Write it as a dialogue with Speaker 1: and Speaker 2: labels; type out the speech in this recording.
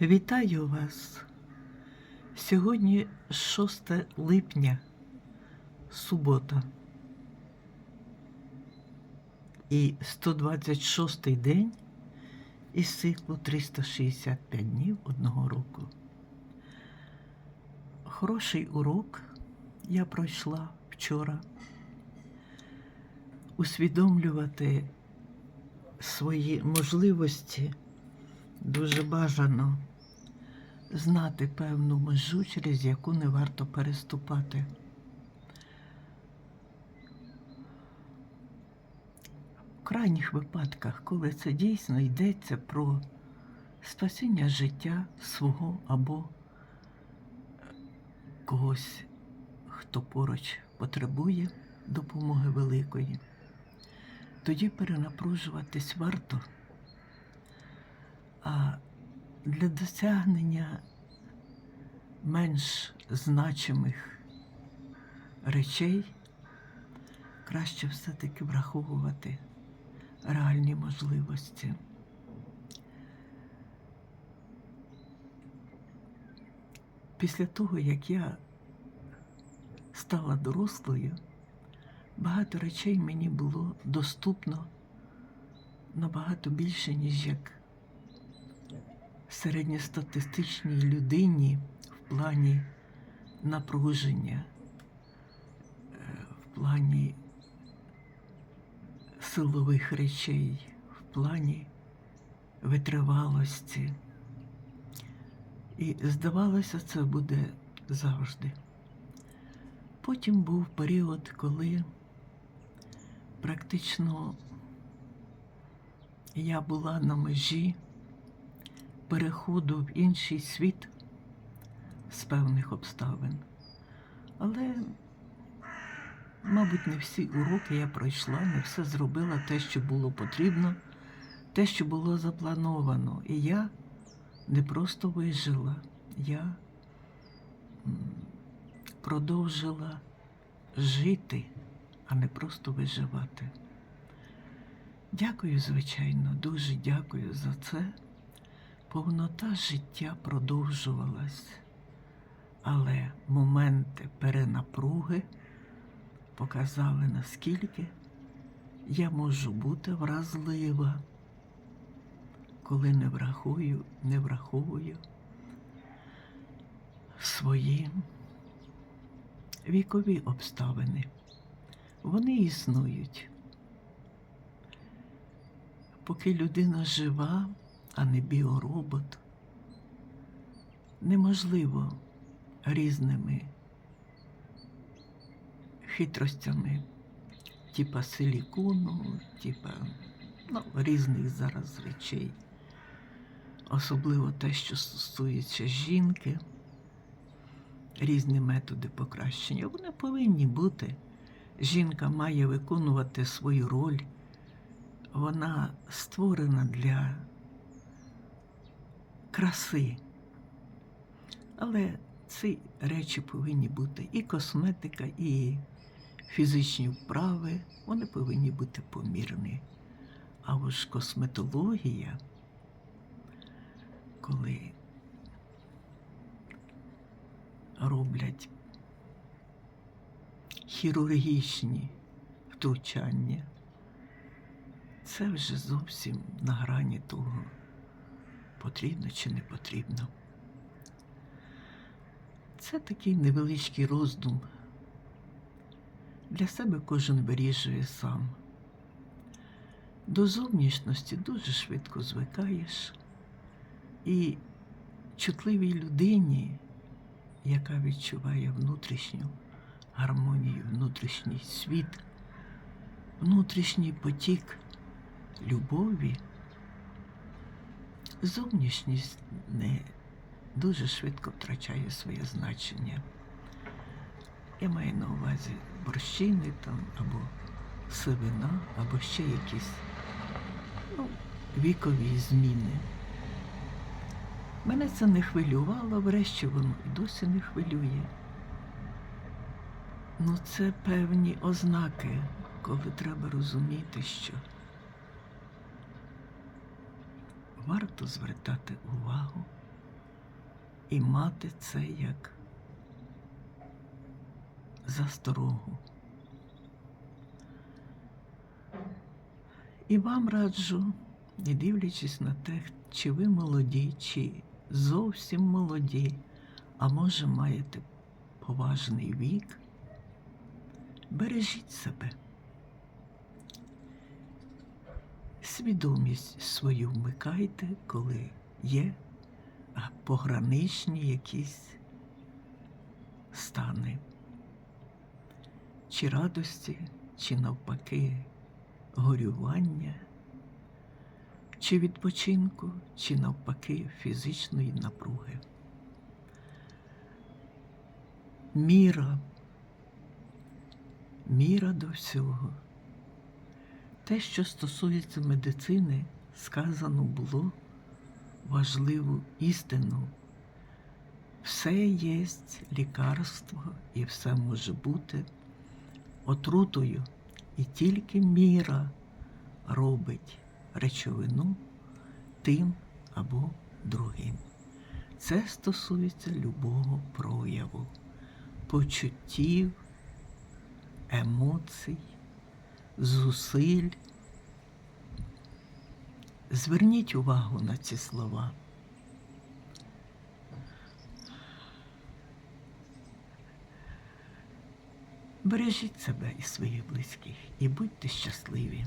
Speaker 1: Вітаю вас. Сьогодні 6 липня, субота. І 126 день із циклу 365 днів одного року. Хороший урок я пройшла вчора. Усвідомлювати свої можливості дуже бажано знати певну межу, через яку не варто переступати. В крайніх випадках, коли це дійсно йдеться про спасіння життя свого або когось, хто поруч потребує допомоги великої, тоді перенапружуватись варто. А для досягнення менш значимих речей краще все-таки враховувати реальні можливості. Після того, як я стала дорослою, багато речей мені було доступно набагато більше, ніж як середньостатистичній людині в плані напруження, е, в плані силових речей, в плані витривалості. І здавалося, це буде завжди. Потім був період, коли практично я була на межі переходу в інший світ з певних обставин. Але, мабуть, не всі уроки я пройшла, не все зробила те, що було потрібно, те, що було заплановано. І я не просто вижила, я продовжила жити, а не просто виживати. Дякую, звичайно, дуже дякую за це. Повнота життя продовжувалась, але моменти перенапруги показали, наскільки я можу бути вразлива, коли не врахую, не враховую свої вікові обставини. Вони існують. Поки людина жива, а не біоробот, неможливо різними хитростями, типа силікону, типа ну, різних зараз речей, особливо те, що стосується жінки, різні методи покращення. Вони повинні бути. Жінка має виконувати свою роль. Вона створена для краси. Але ці речі повинні бути і косметика, і фізичні вправи, вони повинні бути помірні. А ось косметологія, коли роблять хірургічні втручання, це вже зовсім на грані того потрібно чи не потрібно. Це такий невеличкий роздум. Для себе кожен вирішує сам. До зовнішності дуже швидко звикаєш, і чутливій людині, яка відчуває внутрішню гармонію, внутрішній світ, внутрішній потік любові. Зовнішність не дуже швидко втрачає своє значення. Я маю на увазі борщини там, або сивина, або ще якісь ну, вікові зміни. Мене це не хвилювало, врешті воно і досі не хвилює. Ну, це певні ознаки, коли треба розуміти, що варто звертати увагу і мати це як засторогу. І вам раджу, не дивлячись на те, чи ви молоді, чи зовсім молоді, а може маєте поважний вік, бережіть себе. Свідомість свою вмикайте, коли є пограничні якісь стани, чи радості, чи навпаки горювання, чи відпочинку, чи навпаки фізичної напруги. Міра, міра до всього. Те, що стосується медицини, сказано було важливу істину. Все є лікарство і все може бути отрутою, і тільки міра робить речовину тим або другим. Це стосується любого прояву, почуттів, емоцій, зусиль. Зверніть увагу на ці слова. Бережіть себе і своїх близьких і будьте щасливі.